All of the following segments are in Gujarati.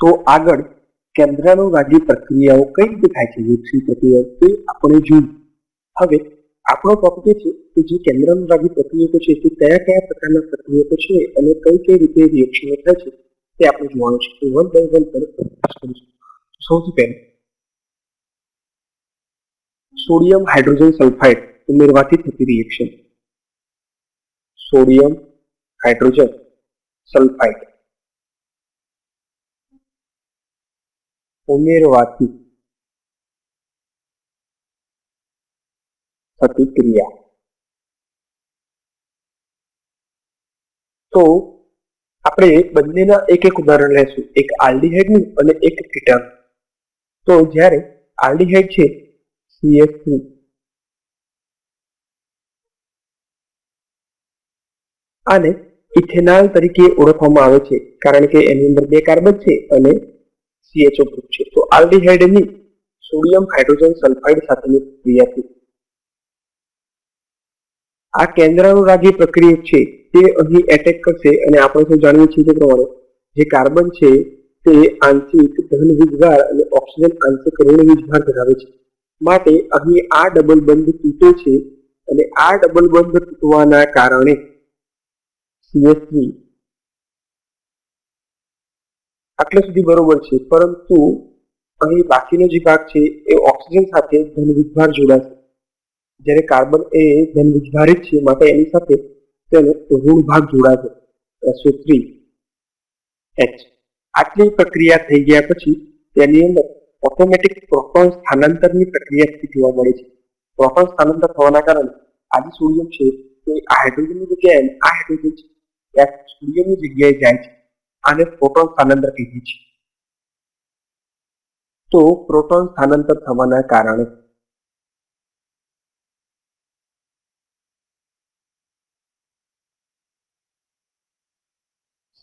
તો આગળ કેન્દ્રાનુરાગી પ્રક્રિયાઓ કઈ રીતે થાય છે? વિકસિત પ્રક્રિયાઓ તે આપણે જોયું. હવે આપણો ટોપિક છે કે જે કેન્દ્રાનુરાગી પ્રક્રિયકો છે તે કયા કયા પ્રકારના પ્રક્રિયકો છે અને કઈ કઈ રીતે રિએક્શનો થાય છે તે આપણે જોવાનું છે. તો વન બાય વન તરફ સૌથી પહેલું સોડિયમ હાઇડ્રોજન સલ્ફાઇડ ઉમેરવાથી થતી રિએક્શન. Sodium hydrogen sulphide. ઉમેરવાથી થતી ક્રિયા તો આપણે બંનેના એક એક ઉદાહરણ લેશું. એક આલ્ડીહાઇડનું અને એક કીટન તો જ્યારે આલ્ડીહાઇડ છે CH3 આને ઇથેનોલ તરીકે ઓળખવામાં આવે છે, કારણ કે એની અંદર બે કાર્બન છે અને CHO ગ્રુપ છે. તો આલ્ડીહાઇડની સોડિયમ હાઇડ્રોજન સલ્ફાઇડ સાથેની ક્રિયાથી આ કેન્દ્રાનુરાગી પ્રક્રિયા છે તે અહીં એટેક કરશે અને આપણે તો જાણીએ છીએ તે પ્રમાણે જે કાર્બન છે તે આંશિક ધન વીજભાર અને ઓક્સિજન આંશિક ઋણ વીજભાર ધરાવે છે. માટે અહીં આ ડબલ બંધ તૂટે છે અને આ ડબલ બંધ તૂટવાના કારણે CH3 આટલે સુધી બરોબર છે, પરંતુ અહીં બાકીનો જે ભાગ છે, એ ઓક્સિજન સાથે ધન જોડાશે. જ્યારે કાર્બન એ ધન વીજભારિત છે, માટે એની સાથે તેનો ઋણ ભાગ જોડાશે. એસો થ્રી એચ આટલી પ્રક્રિયા થઈ ગયા પછી તેની અંદર ઓટોમેટિક પ્રોટોન સ્થાનાંતરની પ્રક્રિયા જોવા મળે છે. પ્રોટોન સ્થાનાંતર થવાના કારણે આજે સોડિયમ છે, તે આ હાઇડ્રોજનની જગ્યાએ આ હાઇડ્રોજન છે સોડિયમની જગ્યાએ જાય છે. આને પ્રોટોન સ્થાનાંતર કહીએ છીએ તો પ્રોટોન સ્થાનાંતર થવાના કારણે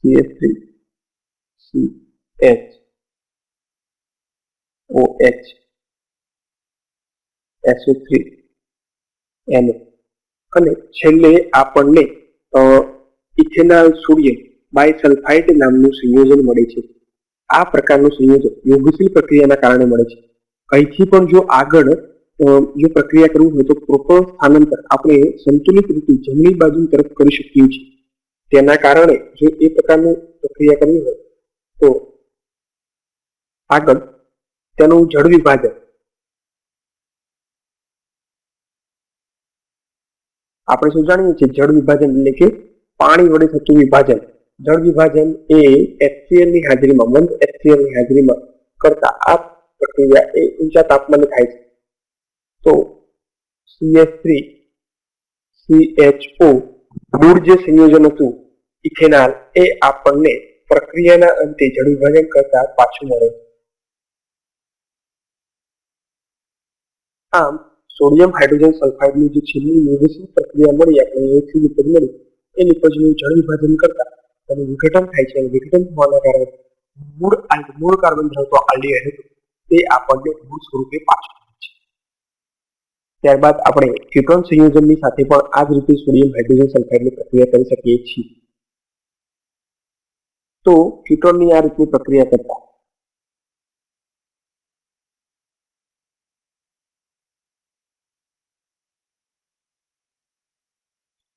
CH3 CH OH SO3 NO અને છેલ્લે આપણને ઇથેનાલ સોડિયમ બાયસલ્ફાઇડ નામનું સંયોજન મળે છે. આ પ્રકારનું સંયોજન યોગશીલ પ્રક્રિયાના કારણે મળે છે. અહીંથી પણ જો આગળ જો પ્રક્રિયા કરવું હોય તો પ્રોટોન સ્થાનાંતર આપણે સંતુલિત રીતે જમણી બાજુ તરફ કરી શકીએ છીએ. તેના કારણે જો એ પ્રકારની પ્રક્રિયા કરવી હોય તો આગળ તેનું જળ વિભાજન આપણે શું જાણીએ છીએ? જળ વિભાજન એટલે કે પાણી વડે થતું વિભાજન. જળ વિભાજન એ HCl ની હાજરીમાં, મંદ HCl ની હાજરીમાં કરતા આ પ્રક્રિયા એ ઊંચા તાપમાને થાય છે તો CH3 CHO મૂળ જે સંયોજન હતું, ઇથેનોલ, એ આપણને પ્રક્રિયાના અંતે જળ વિભાજન કરતા પાછું મળે. આમ, સોડિયમ હાઇડ્રોજન સલ્ફાઇડની જે છેલ્લી નિર્દેશિત પ્રક્રિયા મળી, આપણે એથી નિપજ મળી એ નિપજનું જળ વિભાજન કરતા તેનું વિઘટન થાય છે. વિઘટન થવાના કારણે મૂળ મૂળ કાર્બન ધરાવતો આલ્ડીહાઇડ તે આપણને મૂળ સ્વરૂપે પાછું ત્યારબાદ આપણે ક્યુટોન સંયોજનની સાથે પણ આ જ રીતે સોડિયમ હાઇડ્રોજન સલ્ફાઇડની પ્રક્રિયા કરી શકીએ છીએ. તો ક્યુટોનની આ રીતની પ્રક્રિયા કરતા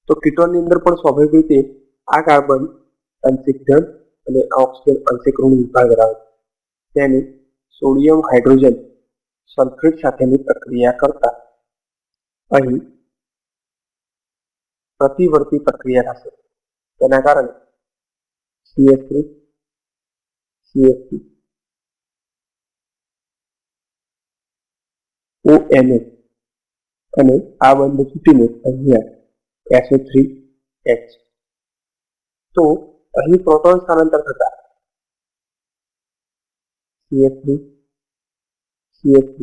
તો ક્યુટોનની અંદર પણ સ્વાભાવિક રીતે આ કાર્બન ધન અને આ ઓક્સિજન ઋણ વિભાગ ધરાવે છે. તેને સોડિયમ હાઇડ્રોજન સલ્ફેટ સાથેની પ્રક્રિયા કરતા અહીં પ્રતિવર્તી પ્રક્રિયા થશે. તેના કારણે CH3 CH3 ઓએનએ અને આ બંધ તૂટીને અહીંયા એસઓ થ્રી એચ. તો અહીં પ્રોટોન સ્થાનાંતર થતા. CH3 CH3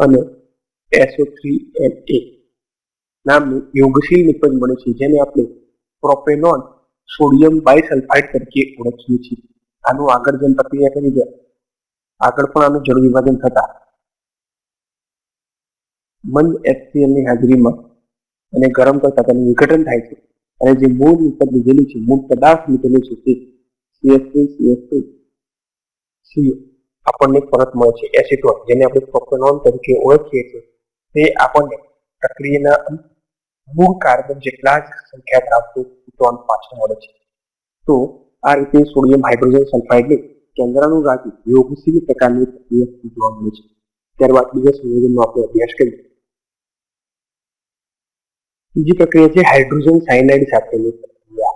અને SO3Na નામનું યોગશીલ નિપજ મળે છે, જેને આપણે પ્રોપેનોન સોડિયમ બાયસલ્ફાઇડ તરીકે ઓળખીએ છીએ. આનું આગળ જેમ પ્રક્રિયા કરી છે આગળ પણ આનું જળ વિભાજન થતા. મંદ HCl ની હાજરીમાં અને ગરમ કરતા તેનું વિઘટન થાય છે. અને જે મૂળ ઉપર લીધેલું છે, મૂળ પદાર્થ લીધેલું છે, તે સીએસ થ્રી સી આપણને પરત મળે છે, એસિટોન, જેને આપણે પ્રોપેનોન તરીકે ઓળખીએ છીએ. તે આપણને પ્રક્રિયાના મૂળ કાર્બન જેટલા જ સંખ્યા ધરાવતું કીટોન પાછું મળે છે. તો આ રીતે સોડિયમ હાઇડ્રોજન સલ્ફાઇડને કેન્દ્રાનુગામી યોગશીલ પ્રકારની પ્રક્રિયા જોવા મળે છે. ત્યારબાદ બીજા સંયોજનનો આપણે અભ્યાસ કરીએ. બીજી પ્રક્રિયા છે હાઇડ્રોજન સાયનાઇડ સાથેની પ્રક્રિયા.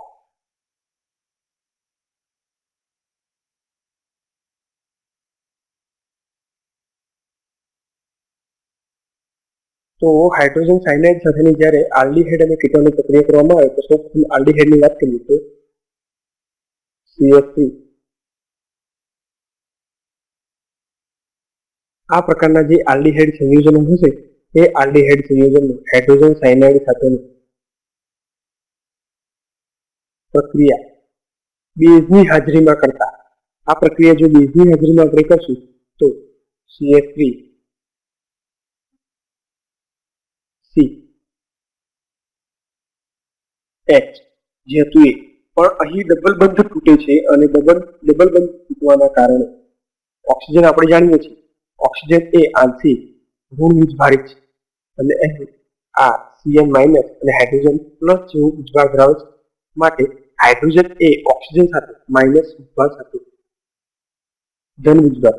તો હાઇડ્રોજન સાયનાઇડ સાથેની જ્યારે આલ્ડીહાઇડ અને કીટોનની પ્રક્રિયા કરવામાં આવે, તો સૌપ્રથમ આલ્ડીહાઇડની વાત કરીએ તો CH3 આ પ્રકારના જે આલ્ડીહાઇડ સંયોજનો હશે એ આલ્ડીહાઇડ સંયોજનનું હાઇડ્રોજન સાયનાઇડ સાથેનું પ્રક્રિયા બેઝની હાજરીમાં કરતા. આ પ્રક્રિયા જો બેઝની હાજરીમાં આપણે કરશું, તો CH3 C H, જે હતું એ. પણ અહીં ડબલ બંધ તૂટે છે અને ડબલ ડબલ બંધ તૂટવાના કારણે ઓક્સિજન આપણે જાણીએ છીએ. ઓક્સિજન એ આંશિક ઋણ વીજભારિત છે. અને અહીં આ સીએન માઇનસ અને હાઇડ્રોજન પ્લસ જેવું વીજભાર ધરાવે છે. માટે હાઇડ્રોજન એ ઓક્સિજન સાથે માઇનસ વીજભાર સાથે ધન વીજભાર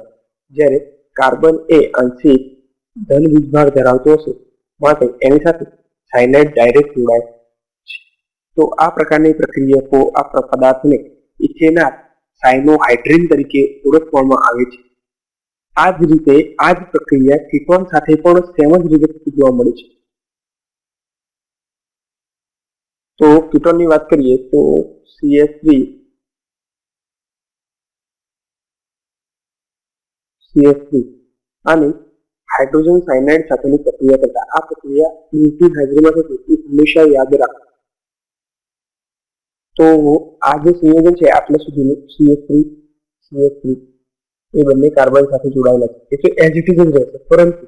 જ્યારે કાર્બન એ આંશિક ધન વીજભાર ધરાવતો હશે. માટે એની સાથે સાયનાઇડ ડાયરેક્ટ જોડાય તો આ પ્રકારની પ્રક્રિયાઓ આ પદાર્થને ઇથેનાર સાયનોહાઇડ્રિન તરીકે ઓળખવામાં આવે છે. આ જ રીતે આ જ પ્રક્રિયા કીટોન સાથે પણ સેમ જ રીતે જોવા મળે છે. તો કીટોનની વાત કરીએ તો CS3 CS3 અને હાઇડ્રોજન સાયનાઇડ સાથેની પ્રક્રિયા કરતા આ પ્રક્રિયા બેઝની હાજરીમાં થતી હંમેશા યાદ રાખો. તો આ જે સંયોજન છે, આટલા સુધીનું CS3 CS3 એ બંને કાર્બન સાથે જોડાયેલા છે. એટલે એઝ ઇટ ઇઝ રહેશે. પરંતુ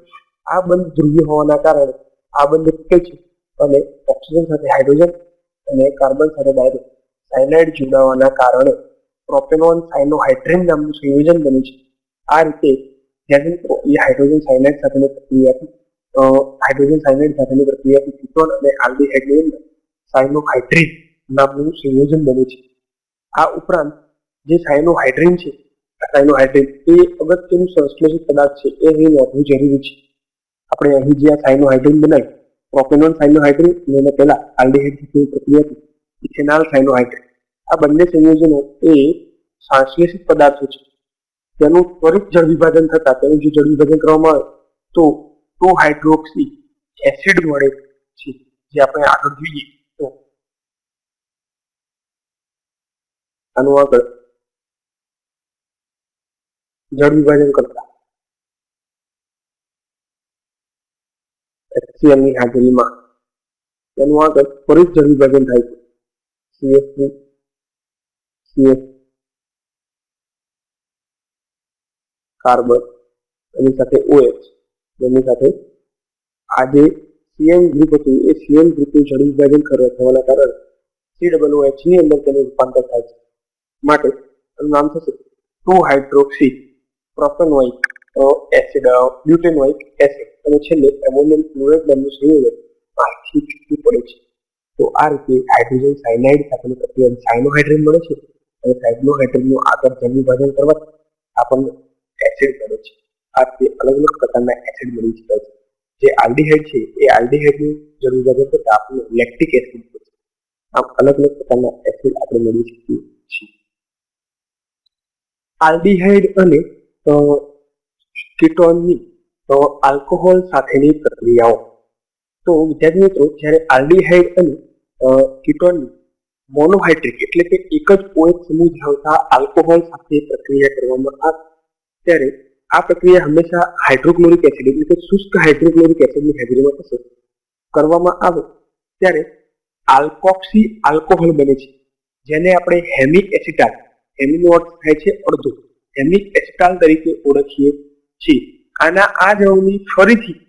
આ બંધ ધ્રુવીય હોવાના કારણે આ બંધ તૂટે છે અને ઓક્સિજન સાથે હાઇડ્રોજન અને કાર્બન સાથે ડાયરેક્ટ સાયનાઇડ જોડાવાના કારણે પ્રોપેનોન સાયનોહાઇડ્રેન નામનું સંયોજન બન્યું છે. આ રીતે જ્યારે એ હાઇડ્રોજન સાયનાઇડ સાથેની પ્રક્રિયાથી હાઇડ્રોજન સાયનાઇડ સાથેની પ્રક્રિયાથી કીટોન અને આલ્ડીહાઇડ્રોજન સાયનોહાઇડ્રેન નામનું સંયોજન બને છે. આ ઉપરાંત જે સાયનોહાઇડ્રેન છે સાયનોહાઇડ્રેન એ અગત્યનું સંશ્લેષિત પદાર્થ છે. એ અહીં નોંધવું જરૂરી છે. આપણે અહીં જે આ સાયનોહાઇડ્રેન બનાવી પ્રોપેનોન સાયનોહાઇડ્રેન અને એના પહેલા આલ્ડીહાઇડ પ્રક્રિયા હતી. ઇથેનોલ સાયનોહાઇડ્રેન આ બંને સંયોજનો એ સંશ્લેષિત પદાર્થો છે. તેનું ત્વરિત જળ વિભાજન થતા, તેનું જે જળ વિભાજન કરવામાં આવે, તો ટુ હાઇડ્રોક્સી એસિડ મળે છે. જે આપણે આગળ જોઈએ. તો આનું આગળ જળ વિભાજન કરતા. HCl હાજરીમાં. તેનું આગળ ફરી જળ વિભાજન થાય છે. CH3 સીએસ કાર્બન, એની સાથે ઓએચ એની સાથે આજે સીએમ ગ્રુપ હતું. એ સીએમ ગ્રુપનું જળ વિભાજન થવાના કારણે સી ડબલ OH ની અંદર તેનું રૂપાંતર થાય છે. માટે એનું નામ થશે two hydroxy propanoic acid butanoic acid. અને છેલ્લે એમોનિયમ ક્લોરાઇડ નામનું સંયોજન આથી છૂટું પડે છે. તો આ રીતે હાઇડ્રોજન સાયનાઇડ સાથેની પ્રક્રિયા સાયનોહાઇડ્રેન મળે છે અને સાયનોહાઇડ્રેનનું આગળ જળ વિભાજન કરવાથી આપણને એસિડ મળે છે. આ રીતે અલગ અલગ પ્રકારના એસિડ મળી શકાય છે. જે આલ્ડીહાઇડ છે, એ આલ્ડીહાઇડનું જળ વિભાજન કરતાં આપણને લેક્ટિક એસિડ મળે છે. આમ અલગ અલગ પ્રકારના એસિડ આપણે મેળવી શકીએ છીએ. આલ્ડીહાઇડ અને અ, કીટોનની તો આલ્કોહોલ સાથેની પ્રક્રિયાઓ. તો વિદ્યાર્થી મિત્રો જ્યારે આલ્ડીહાઇડ અને કીટોનની મોનોહાઇડ્રિક એટલે કે એક જ ઓએચ સમૂહ ધરાવતા આલ્કોહોલ સાથે પ્રક્રિયા કરવામાં આવે ત્યારે આ પ્રક્રિયા હંમેશા હાઇડ્રોક્લોરિક એસિડ એટલે કે શુષ્ક હાઇડ્રોક્લોરિક એસિડની હાજરીમાં થશે. કરવામાં આવે ત્યારે આલ્કોક્સી આલ્કોહોલ બને છે જેને આપણે હેમિક એસિટાટ હેમિનો અર્થ થાય છે અડધો. હેમિક એસ્ટાલ તરીકે ઓળખીએ છીએ. આના આ જળની ફરીથી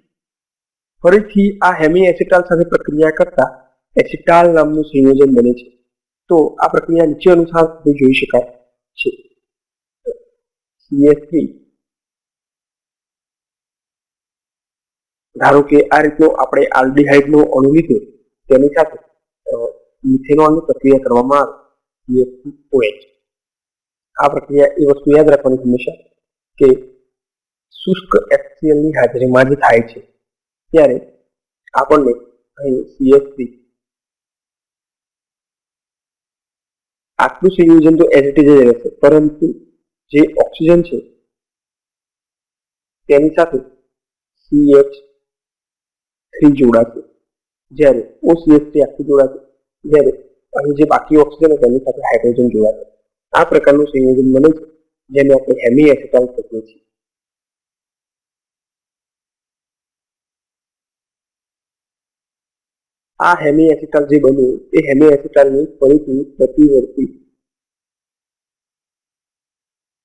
ફરીથી આ હેમી એસિટાલ સાથે પ્રક્રિયા કરતા એસિટાલ નામનું સંયોજન બને છે. તો આ પ્રક્રિયા નીચે અનુસાર જોઈ શકાય છે. સીએસસી ધારો કે આ રીતનો આપણે આલ્ડીહાઇડનો અણુ લીધો, તેની સાથે મિથેનોલની પ્રક્રિયા કરવામાં આવે. CH2OH આ પ્રક્રિયા, એ વસ્તુ યાદ રાખવાની હંમેશા કે શુષ્ક એક્સિયલની હાજરીમાં જ થાય છે. ત્યારે આપણને અહીં સીએસસી આટલું સંયોજન તો એઝ ઇટ ઇઝ રહેશે. પરંતુ જે ઓક્સિજન છે, તેની સાથે સીએચ થ્રી જોડાશે. જ્યારે OCH થ્રી આખું જોડાશે, જ્યારે અહીં જે બાકી ઓક્સિજન તેની સાથે હાઇડ્રોજન જોડાશે. આ પ્રકારનું સંયોજન બને છે, જેને આપણે હેમી એસિટાલ કહીએ છીએ. આ હેમી એસિટાલ જે બન્યું એ હેમી એસિટાલની ફરીથી પ્રતિવર્તી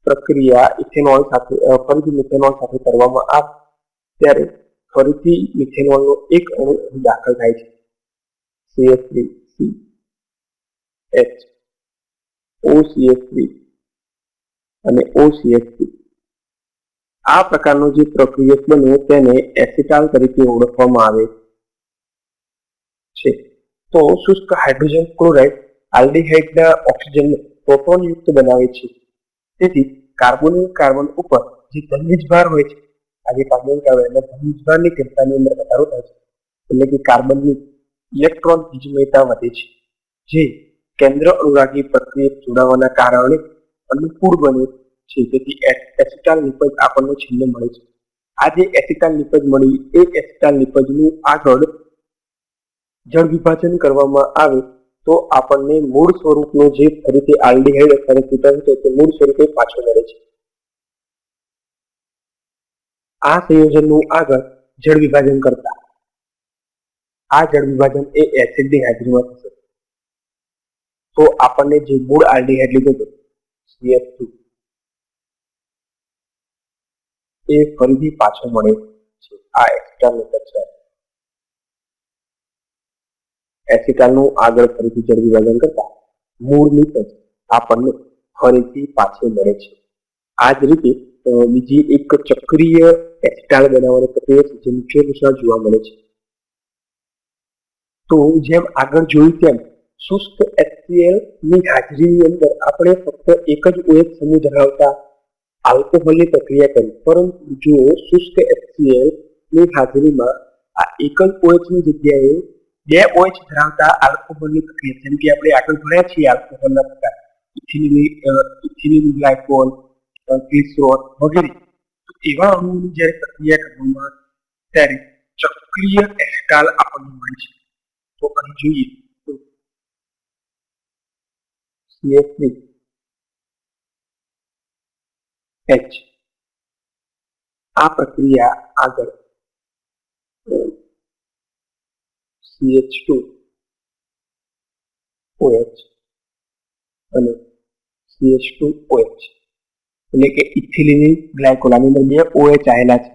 પ્રક્રિયા ઇથેનોલ સાથે ફરીથી મિથેનોલ સાથે કરવામાં આવે. ત્યારે ફરીથી મિથેનોલનો એક અણુ દાખલ થાય છે. CH3 OCH3 અને OCH3 આ પ્રકારનો જે પ્રક્રિયક બન્યો તેને એસિટાલ તરીકે ઓળખવામાં આવે છે. તો શુષ્ક હાઇડ્રોજન ક્લોરાઇડ આલ્ડીહાઇડના ઓક્સિજન પ્રોટોન યુક્ત બનાવે છે. તેથી કાર્બોનિલ કાર્બન ઉપર જે ધનવીજ ભાર હોય છે આ જે કાર્બોનિલ કાર્બન એના ધનવીજ ભારની ઘનતાની અંદર વધારો થાય છે. એટલે કે કાર્બનની ઇલેક્ટ્રોન વિજ્મયતા વધે છે. જે કેન્દ્ર અનુરાગી પ્રક્રિયા જોડાવાના કારણે અનુકૂળ બને છે. તેથી એસિટાલ નિપજ આપણને છેલ્લે મળે છે. આ જે એસિટાલ નિપજ મળી, એ એસિટાલ નિપજનું આગળ જળ વિભાજન કરવામાં આવે તો આપણને મૂળ સ્વરૂપનો જે ફરીથી આલ્ડીહાઇડ અથવા કીટોન છે તે મૂળ સ્વરૂપે પાછો મળે છે. આ સંયોજનનું આગળ જળ વિભાજન કરતા. આ જળ વિભાજન એ એસિડની હાજરીમાં થશે તો આપણને જે મૂળ આલ્ડીહાઇડ લીધો હતો CH2 એ ફરીથી પાછો મળે છે. આ એક્સ્ટ્રા છે. એસિટાલનું આગળ ફરીથી ઝડપી વજન કરતા મૂળ નીપજ આપણને ફરીથી પાછો મળે છે. આ જ રીતે બીજી એક ચક્રીય એસિટાલ બનાવવાની પ્રક્રિયા છે, જે મુખ્ય અનુસાર જોવા મળે છે. તો જેમ આગળ જોયું તેમ, શુષ્ક HCl ની હાજરીની અંદર આપણે ફક્ત એક જ ઓએચ સમૂહ ધરાવતા આલ્કોહોલની પ્રક્રિયા કરી. પરંતુ જો શુષ્ક HCl ની હાજરીમાં આ એક જ ઓએચની જગ્યાએ બે ઓએચ ધરાવતા આલ્કોહોલની પ્રક્રિયા, જેમ કે આપણે આગળ ભણ્યા છીએ આલ્કોહોલના પ્રકાર ઇથિલિન ગ્લાયકોલ ગ્લિસરોલ વગેરે. એવા અણુઓની જ્યારે પ્રક્રિયા કરવામાં ત્યારે ચક્રીય એસ્ટાલ આપણને મળે છે. તો અહીં જોઈએ તો CH3 H આ પ્રક્રિયા આગળ અ, CH2 OH અને CH2OH એટલે કે ઇથિલિન ગ્લાયકોલ આની અંદર બે OH આવેલા છે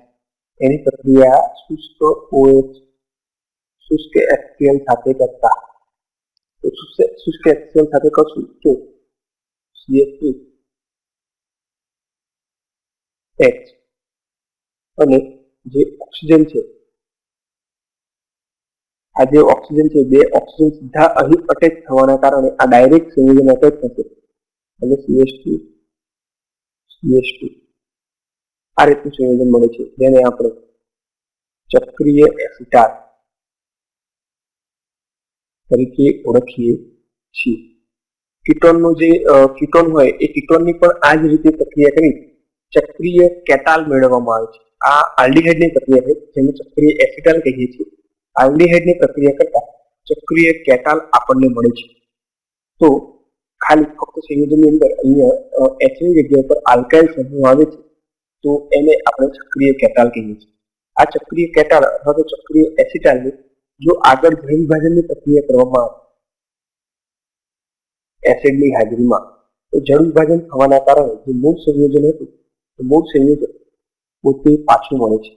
એની પ્રક્રિયા શુષ્ક OH શુષ્ક HCl સાથે કરતા HCl સાથે કરશું તો CH2 H અને જે ઓક્સિજન છે આ જે ઓક્સિજન છે બે ઓક્સિજન સીધા અહીં અટેચ થવાના કારણે આ ડાયરેક્ટ સંયોજન અટેચ થશે અને CH2 CH2 આ રીતનું સંયોજન મળે છે જેને આપણે ચક્રીય એસિટાલ તરીકે ઓળખીએ છીએ. કીટોનનું જે કીટોન હોય, એ કીટોનની પણ આ જ રીતે પ્રક્રિયા કરી ચક્રીય કેટાલ મેળવવામાં આવે છે. આ આલ્ડીહાઇડની પ્રક્રિયા છે, જેને ચક્રીય એસિટાલ કહીએ છીએ. આલ્ડીહાઇડની પ્રક્રિયા કરતા ચક્રીય કેટાલ આપણને મળે છે. તો ખાલી ફક્ત સંયોજનની અંદર અહીંયા એચની જગ્યા પર આલ્કાઇલ સમૂહ આવે છે, તો એને આપણે ચક્રીય કેટાલ કહીએ છીએ. આ ચક્રીય કેટાલ અથવા તો ચક્રીય એસિટાલને જો આગળ ગ્રહ વિભાજનની પ્રક્રિયા કરવામાં આવે, એસિડની હાજરીમાં, તો જળ વિભાજન થવાના કારણે જે મૂળ સંયોજન હતું, તો મૂળ સંયોજન પોતે પાછું મળે છે.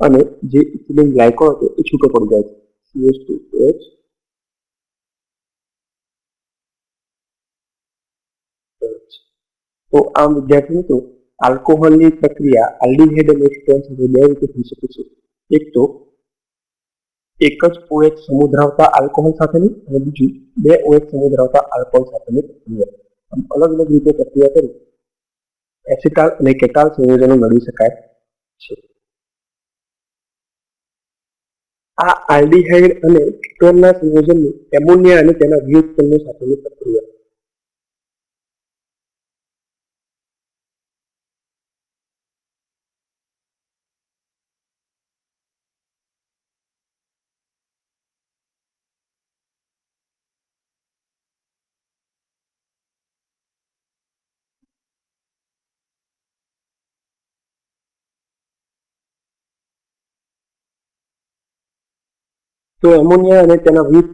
અને જે ઇથિલિન ગ્લાયકોલ હતો, એ છૂટો પડી જાય છે. CH2OH તો આમ વિદ્યાર્થી મિત્રો આલ્કોહોલની પ્રક્રિયા આલ્ડીહાઇડ અને એસ્ટર સાથે બે રીતે થઈ શકે છે. એક તો એક જ OH સમૂહ ધરાવતા આલ્કોહોલ સાથેની અને બીજું બે OH સમૂહ ધરાવતા આલ્કોહોલ સાથેની પ્રક્રિયા. આમ અલગ અલગ રીતે પ્રક્રિયા કરી એસિટાલ અને કેટાલ સંયોજનો મેળવી શકાય છે. આ આલ્ડીહાઇડ અને કીટોનના સંયોજનની એમોનિયા અને તેના વ્યુત્પન્નો સાથેની પ્રક્રિયા. તો એમોનિયા અને તેના વિવિધ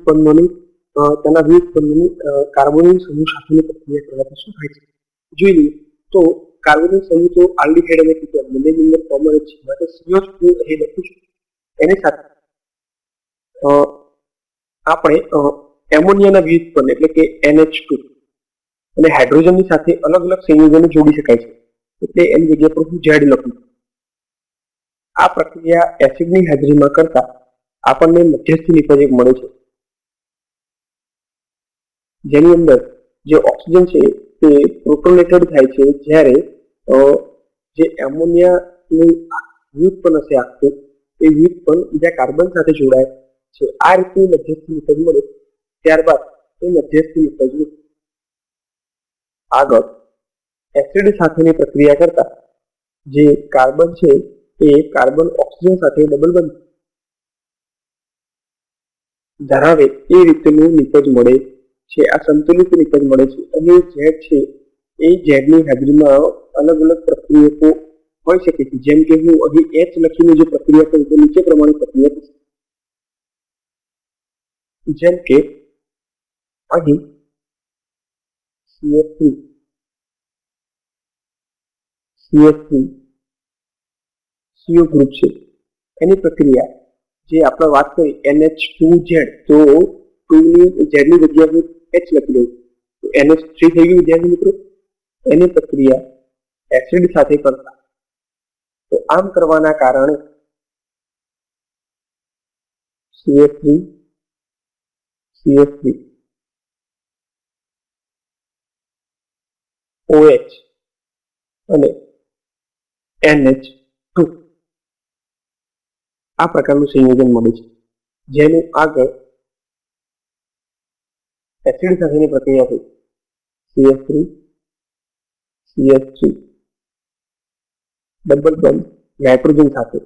અ, તેના વિવિધ અ, કાર્બોનિલ સમૂહ સાથેની પ્રક્રિયા કરવાથી શું થાય છે? જોઈ લઈએ. તો કાર્બોનિલ સમૂહ તો આલ્ડિહાઇડ અને કીટોન બંનેની અંદર કોમન છે. માટે CO2 અહીં લખું છું. એની સાથે આપણે એમોનિયાના એમોનિયાના વ્યુત્પન્ન એટલે કે એનએચ ટુ અને હાઇડ્રોજનની સાથે અલગ અલગ સંયોજનો જોડી શકાય છે. એટલે એની જગ્યા પર હું ઝેડ લખું. આ પ્રક્રિયા એસિડની હાજરીમાં કરતા આપણને મધ્યસ્થી નિપજક મળે છે. જેની અંદર જે ઓક્સિજન છે તે પ્રોટોનેટેડ થાય છે જ્યારે જે એમોનિયાનું વ્યુત્પન્ન હશે આખું એ વ્યુત્પન્ન બીજા કાર્બન સાથે જોડાય છે. આ રીતે મધ્યસ્થી નિપજ મળે, ત્યારબાદ એ મધ્યસ્થી નિપજનું આગળ એસિડ સાથેની પ્રક્રિયા કરતા જે કાર્બન છે એ કાર્બન ઓક્સિજન સાથે ડબલ બંધ ધરાવે એ રીતનું નિપજ મળે છે. આ સંતુલિત નિપજ મળે છે. અને ઝેડ છે, એ ઝેડની હાજરીમાં અલગ અલગ પ્રક્રિયકો હોઈ શકે છે. જેમ કે હું અહીં એચ લખીને જે પ્રક્રિયા કરું તો નીચે પ્રમાણે પ્રક્રિયા થશે જેમ કે અહીં CH3 CH3 CO ગ્રુપ છે. એની પ્રક્રિયા જે આપણે વાત કરી NH2Z તો 2 ની Z ની જગ્યાએ હું એચ લખી દઉં. તો NH3 થઈ ગયું વિદ્યાર્થી મિત્રો. એની પ્રક્રિયા એસિડ સાથે કરતા. તો આમ કરવાના કારણે CH3 CH3 OH અને NH2 આ પ્રકારનું સંયોજન મળે છે. જેનું આગળ એસિડ સાથેની પ્રક્રિયા થઈ CH3 CH3 ડબલ બંધ નાઇટ્રોજન સાથે.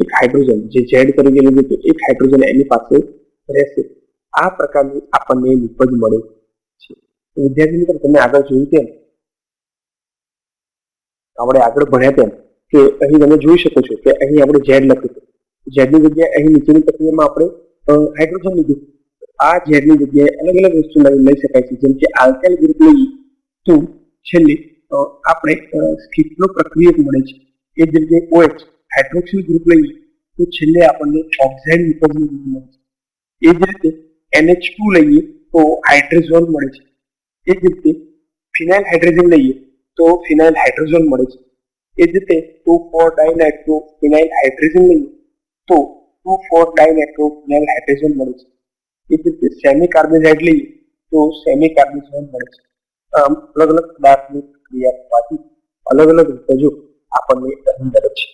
એક હાઇડ્રોજન જે ઝેડ તરીકે લીધું હતું એક હાઇડ્રોજન એની પાસે રહેશે. આ પ્રકારની આપણને ઉપજ મળે છે. વિદ્યાર્થી મિત્રો, તમે આગળ જોયું તેમ, આપણે આગળ ભણ્યા તેમ કે અહીં તમે જોઈ શકો છો કે અહીં આપણે ઝેડ લખ્યું ઝેડની જગ્યાએ અહીં નીચેની પ્રક્રિયામાં આપણે હાઇડ્રોજન લીધું આ ઝેડની જગ્યાએ અલગ અલગ વસ્તુ લઈ શકાય છે. જેમ કે આલ્કાઇલ ગ્રુપ લઈએ તો છેલ્લે આપણે સ્કીટનો પ્રક્રિયક મળે છે. એ જ રીતે ઓએચ હાઇડ્રોક્સિલ ગ્રુપ લઈએ તો છેલ્લે આપણને ઓક્સાઇડ વિકલ્પનું ગ્રુપ મળે છે. એ જ રીતે NH2 લઈએ તો હાઇડ્રોઝોન મળે છે. એ જ રીતે ફિનાઇલ હાઇડ્રોજન લઈએ તો ફિનાઇલ હાઇડ્રોઝોન મળે છે. એ જ રીતે two four dinitro phenyl hydrogen લઈએ તો two four dinitro phenyl hydrogen મળે છે. એ જ રીતે સેમી કાર્બોહાઈડ લઈએ તો સેમી કાર્બોહાઈડ મળે છે. આમ અલગ અલગ પદાર્થની ક્રિયા થવાથી અલગ અલગ વિભાજો આપણને અહીં મળે છે